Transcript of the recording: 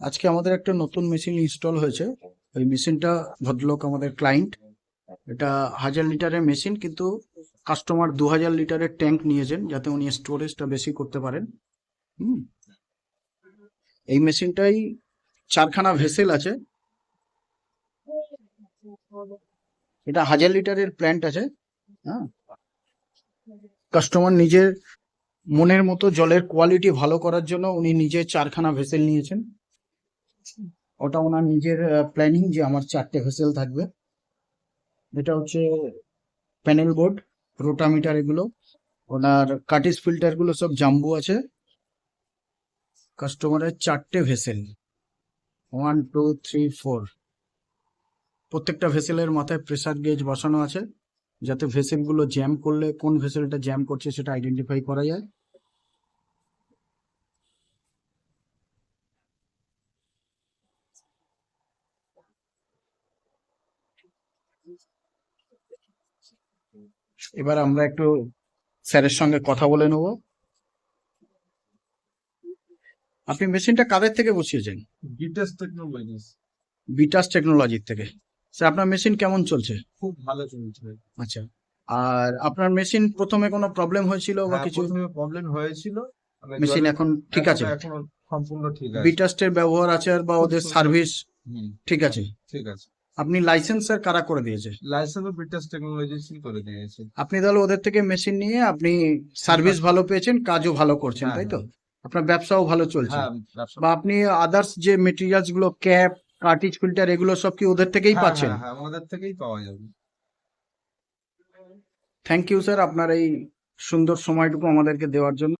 আজকে আমাদের একটা নতুন মেশিন ইনস্টল হয়েছে। ওই মেশিনটা ভদ্রলোক আমাদের ক্লায়েন্ট এটা হাজার লিটারের মেশিন কিন্তু কাস্টমার দু হাজার লিটারের ট্যাঙ্ক নিয়েছেন, যাতে উনি স্টোরেজটা বেশি করতে পারেন। হুম। এই মেশিনটাই চারখানা ভেসেল আছে। এটা হাজার লিটারের প্ল্যান্ট আছে। হ্যাঁ। কাস্টমার নিজের মনের মতো জলের কোয়ালিটি ভালো করার জন্য উনি নিজে চারখানা ভেসেল নিয়েছেন। ওটা ওনার নিজের প্ল্যানিং যে আমার চারটে ভেসেল থাকবে। এটা হচ্ছে প্যানেল বোর্ড রোটামিটার এগুলো, ওনার কাটিস ফিল্টারগুলো সব জাম্বু আছে। কাস্টমারের চারটে vessel one two three four প্রত্যেকটা ভেসেলের মাথায় প্রেসার গেজ বসানো আছে। যাতে ভেসেলগুলো জ্যাম করলে কোন ভেসেলটা জ্যাম করছে সেটা আইডেন্টিফাই করা যায়। এবার আমরা একটু স্যারের সঙ্গে কথা বলে নেব। আপনি মেশিনটা কাদের থেকে বসিয়েছেন? গিটাস টেকনোলজিস বিটাস টেকনোলজির থেকে। স্যার আপনার মেশিন কেমন চলছে? খুব ভালো চলছে। আচ্ছা। আর আপনার মেশিন প্রথমে কোনো প্রবলেম হয়েছিল বা হ্যাঁ, কিছু? প্রবলেম হয়েছিল। মেশিন এখন ঠিক আছে? এখন সম্পূর্ণ ঠিক আছে। বিটাস্টের ব্যবহার আছে আর বা ওদের সার্ভিস ঠিক আছে? ঠিক আছে। আপনি লাইসেন্স স্যার কারা করে দিয়েছে? লাইসেন্স বিটাস টেকনোলজিস করে দিয়েছে। আপনি তাহলে ওদের থেকে মেশিন নিয়ে আপনি সার্ভিস ভালো পেয়েছেন কাজও ভালো করছেন হ্যাঁ, তাই তো? আপনার ব্যবসাও ভালো চলছে। হ্যাঁ বা আপনি আদার্স যে মেটেরিয়ালসগুলো ক্যাপ কার্টিজ ফিল্টার এগুলো সব কি ওদের থেকেই হ্যাঁ, পাচ্ছেন? হ্যাঁ, হ্যাঁ, আমাদের থেকেই পাওয়া যাবে। থ্যাংক ইউ স্যার আপনার এই সুন্দর সময়টুকু আমাদেরকে দেওয়ার জন্য।